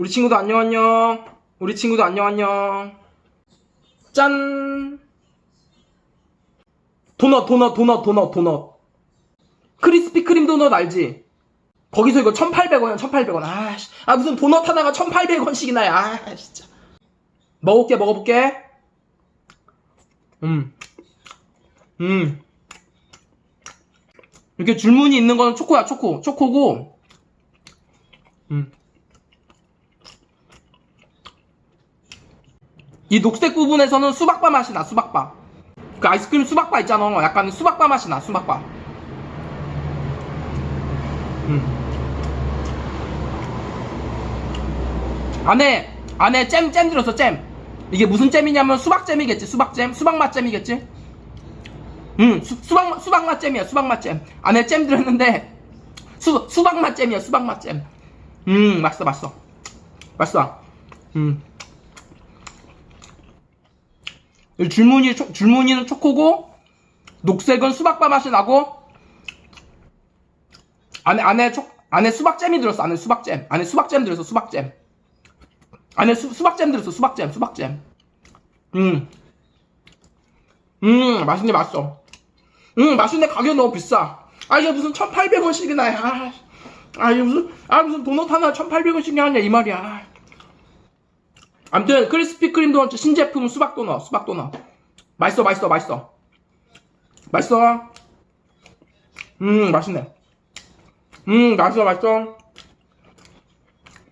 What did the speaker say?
우리 친구도 안녕 안녕. 우리 친구도 안녕 안녕. 짠. 도넛 도넛 도넛 도넛 도넛. 크리스피 크림 도넛 알지? 거기서 이거 1,800원이야 1,800원. 아, 씨. 아 무슨 도넛 하나가 1,800원씩이나 야. 아, 진짜. 먹어볼게 먹어볼게. 음. 음. 이렇게 줄무늬 있는 거는 초코야 초코 초코고. 음. 이 녹색 부분에서는 수박바 맛이 나, 수박바. 그 아이스크림 수박바 있잖아. 약간 수박바 맛이 나, 수박바. 음. 안에, 안에 잼, 잼 들었어, 잼. 이게 무슨 잼이냐면 수박잼이겠지, 수박잼. 수박맛 잼이겠지? 음, 수, 수박, 수박맛 잼이야, 수박맛 잼. 안에 잼 들었는데, 수, 수박맛 잼이야, 수박맛 잼. 음, 맛있어, 맛있어. 맛있어. 음. 이 줄무늬, 초- 줄무늬는 초코고, 녹색은 수박바 맛이 나고, 안에, 안에 초, 안에 수박잼이 들었어, 안에 수박잼. 안에 수박잼 들었어, 수박잼. 안에 수, 수박잼 들었어, 수박잼, 수박잼. 음. 음, 맛있네, 맛있어. 음, 맛있네, 가격 너무 비싸. 아, 이게 무슨 1,800원씩이나, 아, 아, 이게 무슨, 아, 무슨 도넛 하나 1,800원씩이 하냐, 이 말이야. 암튼 크리스피 크림 도넛 신제품 수박 도넛 수박 도넛. 맛있어 맛있어 맛있어. 맛있어? 음 맛있네. 음 맛있어 맛있어